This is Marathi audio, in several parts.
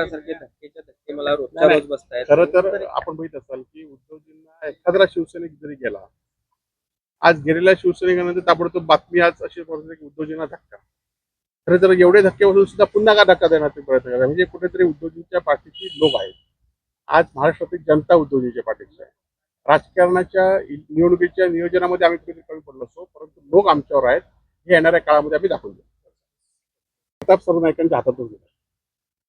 सारखे धक्केच्या धक्के मला रोजच्या नाही, रोज बसतायत खरं तर आपण बघित असाल की उद्धवजींना एखादा शिवसैनिक जरी गेला आज गेलेल्या शिवसैनिकानंतर ताबडतोब बातमी आज अशी पडते की उद्धवजींना धक्का. खरं तर एवढे धक्के बसून सुद्धा पुन्हा का धक्का देण्याचा प्रयत्न करतात? म्हणजे कुठेतरी उद्धवजींच्या पाठीची लोक आहेत. आज महाराष्ट्रातील जनता उद्धवजींच्या पाठीची आहे. राजकारणाच्या निवडणुकीच्या नियोजनामध्ये आम्ही कुठेतरी कमी पडलो असतो परंतु लोक आमच्यावर आहेत. हे येणाऱ्या काळामध्ये आम्ही दाखवून देऊ. प्रताप सरनाईकांच्या हातातून गेला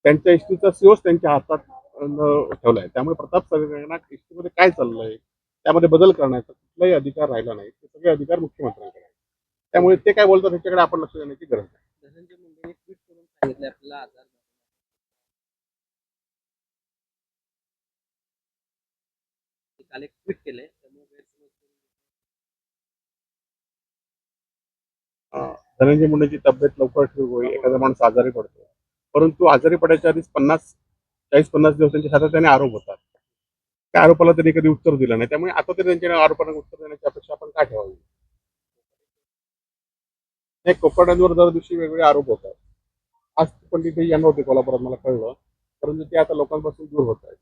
त्यांच्या इष्टीचा सीओच त्यांच्या हातात अं, ठेवलाय. त्यामुळे प्रताप सरनाईकांना इष्टीमध्ये काय चाललंय? त्यामध्ये बदल करण्याचा कुठलाही अधिकार राहिला नाही. ते सगळे अधिकार मुख्यमंत्र्यांकडे आहेत. त्यामुळे ते काय बोलतात त्याच्याकडे आपण लक्ष देण्याची गरज नाही. काल एक ट्विट केलंय. अं, धनंजय मुंडेची तब्येत लवकर ठीक होईल. एखादा माणूस आजारी पडतो परंतु आजारी पडायच्या आधीच पन्नास चाळीस पन्नास दिवस त्यांच्या सातत्याने आरोप होतात. त्या आरोपाला त्यांनी कधी उत्तर दिलं नाही. त्यामुळे आता तरी त्यांच्या आरोपांना उत्तर देण्याची अपेक्षा आपण काय ठेवावी? हे कोकणांवर दर दिवशी वेगवेगळे आरोप होतात. आज पंडित यांना येणार होते कोल्हापुरात मला कळलं. परंतु ते आता लोकांपासून दूर होत आहेत.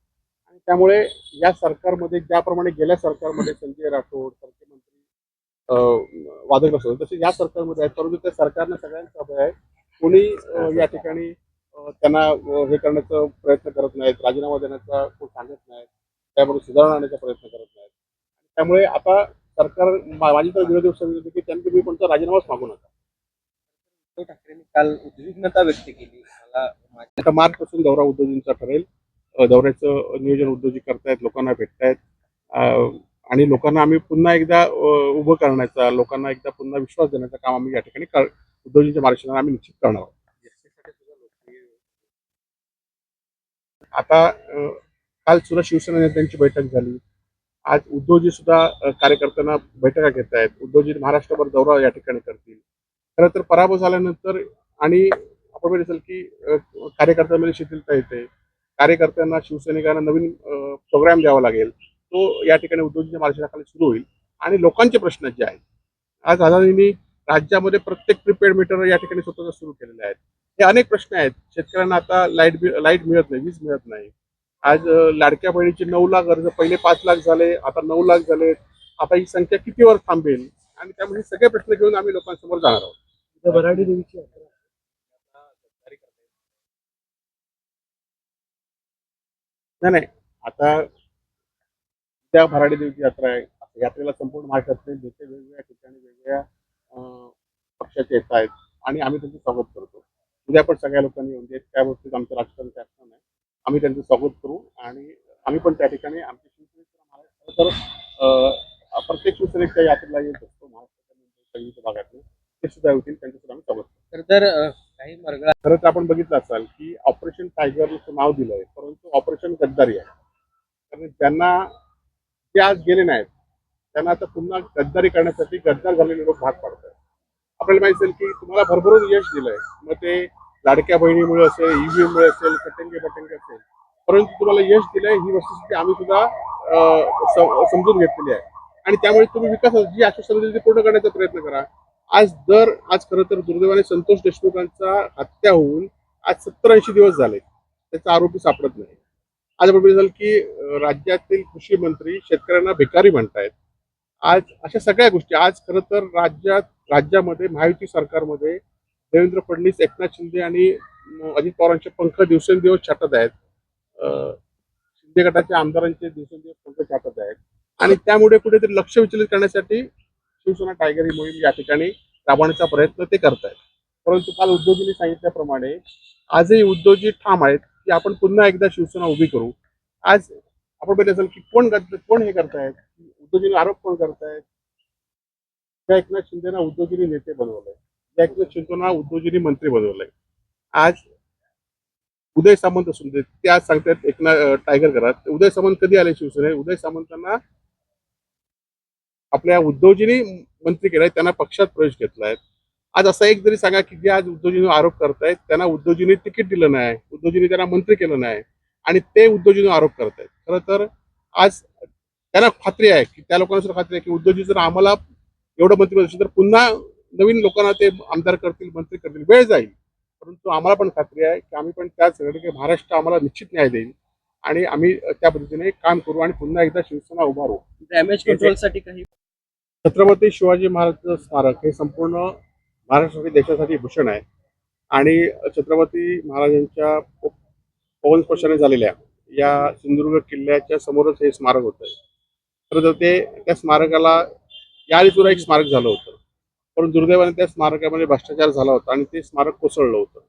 आणि त्यामुळे या सरकारमध्ये ज्याप्रमाणे गेल्या सरकारमध्ये संजय राठोड सारखे मंत्री वादग्रस्त होते तसे या सरकारमध्ये आहेत. परंतु त्या सरकारनं सगळ्यांचा अभय आहे. कोणी या ठिकाणी त्यांना हे करण्याचा प्रयत्न करत नाहीत राजीनामा देण्याचा कोण सांगत नाहीत त्यामध्ये सुधारणा आणण्याचा प्रयत्न करत नाहीत. त्यामुळे आता सरकार माझी तर विरोधी पक्ष होती की त्यांनी तुम्ही कोणता राजीनामाच मागू नका. उद्धव ठाकरेंनी काल उद्विग्नता व्यक्त केली. मला आता मार्च पासून दौरा उद्योजींचा ठरेल. दौऱ्याचं नियोजन उद्योजी करतायत लोकांना भेटतायत. आणि लोकांना आम्ही पुन्हा एकदा उभं करण्याचा लोकांना एकदा पुन्हा विश्वास देण्याचं काम आम्ही या ठिकाणी उद्योजींच्या मार्गदर्शनाने आम्ही निश्चित करणार आहोत. आता काल सुद्धा शिवसेना नेत्यांची बैठक झाली. आज उद्धवजी सुद्धा कार्यकर्त्यांना बैठका घेत आहेत. उद्धवजी महाराष्ट्रभर दौरा या ठिकाणी करतील. खरं तर पराभव झाल्यानंतर आणि आपण असेल की कार्यकर्त्यांमध्ये म्हणजे शिथिलता येते. कार्यकर्त्यांना शिवसैनिकांना नवीन प्रोग्राम द्यावा लागेल. तो या ठिकाणी उद्योजकांच्या मार्गदर्शनाखाली सुरू होईल. आणि लोकांचे प्रश्न जे आहेत आज आझादींनी राज्यामध्ये प्रत्येक प्रीपेड मीटर या ठिकाणी स्वतःचं सुरू केलेले आहेत. हे अनेक प्रश्न आहेत. शेतकऱ्यांना आता लाइट लाइट मिळत नाही वीज मिळत नाही. आज लाडक्या बहिणीचे नऊ लाख अर्ज पहिले पाच लाख झाले आता नऊ लाख झाले. आता ही संख्या कितीवर थांबेल? आणि त्यामुळे सगळे प्रश्न घेऊन आम्ही लोकांसमोर जाणार आहोत. भराडी देवीची यात्रा नाही नाही. आता त्या भराडी देवीची यात्रा आहे. यात्रेला संपूर्ण महाराष्ट्रातले नेते वेगवेगळ्या ठिकाणी वेगवेगळ्या पक्षाचे येत आहेत आणि आम्ही त्यांचं स्वागत करतो. उद्या पण सगळ्या लोकांनी येऊन देत त्या बाबतीत आमचं राजकारण काय असणार नाही आम्ही त्यांचं स्वागत करू आणि आम्ही पण त्या ठिकाणी आमच्या शिवसेनेचा महाराष्ट्र तर प्रत्येक शिवसेनेच्या यात्रेला येत असतो महाराष्ट्राच्या विविध भागातून ते सुद्धा येतील त्यांचं सुद्धा आम्ही स्वागत करू तर काही मरगळा खरं तर आपण बघितलं असाल की ऑपरेशन टायगरचं नाव दिलंय परंतु ऑपरेशन गद्दारी आहे. कारण ज्यांना ते आज गेले नाहीत त्यांना आता पुन्हा गद्दारी करण्यासाठी गद्दार झालेले लोक भाग पाडतात आपल्याला माहिती असेल की तुम्हाला भरभरून यश दिलंय. मग ते लाडक्या बहिणीमुळे असेल ईव्हीएममुळे असेल कटंगे बटंगे असेल. परंतु तुम्हाला यश दिलंय ही वस्तुस्थिती आम्ही सुद्धा अं, समजून घेतलेली आहे. आणि त्यामुळे तुम्ही विकास जी आश्वासन दिली ती पूर्ण करण्याचा प्रयत्न करा. आज दर आज खरं तर दुर्दैवाने संतोष देशमुखांचा हत्या होऊन आज सत्तर ऐंशी दिवस झाले. त्याचा आरोपी सापडत नाही. आज आपण बघितलं की राज्यातील कृषी मंत्री शेतकऱ्यांना भिकारी म्हणतायत. आज अशा सगळ्या गोष्टी. आज खरं तर राज्यात राज्यामध्ये महायुती सरकारमध्ये देवेंद्र फडणवीस एकनाथ शिंदे आणि अजित पवारांचे पंख दिवसेंदिवस छाटत आहेत. शिंदे गटाच्या आमदारांचे दिवसेंदिवस पंख छाटत आहेत. आणि त्यामुळे कुठेतरी लक्ष विचलित करण्यासाठी शिवसेना टायगर ही मोहीम या ठिकाणी राबवण्याचा प्रयत्न ते करत आहेत. परंतु काल उद्योजींनी सांगितल्याप्रमाणे आजही उद्योजी ठाम आहेत की आपण पुन्हा एकदा शिवसेना उभी करू. आज आपण बघितलं असेल की कोण कोण हे करतायत? उद्योजींनी आरोप कोण करतायत. त्या एकनाथ शिंदेना उद्योजींनी नेते बनवलंय त्या एकनाथ शिंदेना उद्योजींनी मंत्री बनवलंय. आज उदय सामंत असून ते आज सांगतायत एकनाथ टायगर घरात. उदय सामंत कधी आले शिवसेने उदय सामंतांना आपल्या उद्धवजींनी मंत्री केलाय त्यांना पक्षात प्रवेश घेतलाय. आज असा एक जरी सांगा की जे आज उद्धवजींनी आरोप करतायत त्यांना उद्धवजींनी तिकीट दिलं नाही. उद्धवजींनी त्यांना मंत्री केलं नाही. आणि ते उद्धवजींनी आरोप करतायत. खरं तर आज त्यांना खात्री आहे की त्या लोकांना सुद्धा खात्री आहे की उद्धवजी जर आम्हाला एवढं मंत्री असेल तर पुन्हा नवीन लोकांना ते आमदार करतील मंत्री करतील वेळ जाईल. परंतु आम्हाला पण खात्री आहे की आम्ही पण त्याच की महाराष्ट्र आम्हाला निश्चित न्याय देईल आणि आम्ही त्या पद्धतीने काम करू आणि पुन्हा एकदा शिवसेना उभारू. डॅमेज कंट्रोलसाठी काही छत्रपती शिवाजी महाराज स्मारक हे संपूर्ण महाराष्ट्रासाठी देशासाठी भूषण आहे. आणि छत्रपती महाराजांच्या पवन स्पर्शाने झालेल्या या सिंधुदुर्ग किल्ल्याच्या समोरच हे स्मारक होतं खरं तर ते त्या स्मारकाला याआधी सुद्धा एक स्मारक झालं होतं. परंतु दुर्दैवाने त्या स्मारकामध्ये भ्रष्टाचार झाला होता आणि ते स्मारक कोसळलं होतं.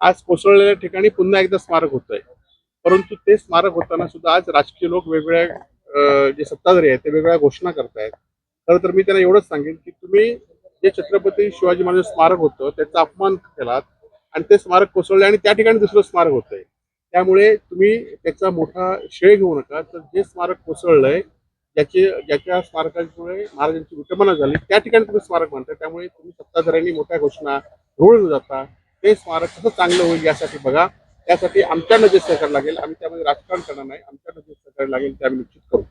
आज कोसळलेल्या ठिकाणी पुन्हा एकदा स्मारक होतंय. परंतु ते स्मारक होताना सुद्धा आज राजकीय लोक वेगवेगळ्या जे सत्ताधारी आहेत ते वेगवेगळ्या घोषणा करतायत खरं तर मी त्यांना एवढंच सांगेन की तुम्ही जे छत्रपती शिवाजी महाराज स्मारक होतं त्याचा अपमान केलात आणि ते स्मारक कोसळले आणि त्या ठिकाणी दुसरं स्मारक होतंय. त्यामुळे तुम्ही त्याचा मोठा श्रेय घेऊ नका. तर जे स्मारक कोसळलंय ज्याचे ज्याच्या स्मारकांमुळे महाराजांची विटंबना झाली त्या ठिकाणी तुम्ही स्मारक म्हणता त्यामुळे तुम्ही सत्ताधाऱ्यांनी मोठ्या घोषणा रोळ जाता. ते स्मारक कसं चांगलं होईल यासाठी बघा. त्यासाठी आमच्या जे सहकार्य लागेल आम्ही त्यामध्ये राजकारण करणार नाही आमच्या जे सहकार्य लागेल ते आम्ही निश्चित करू.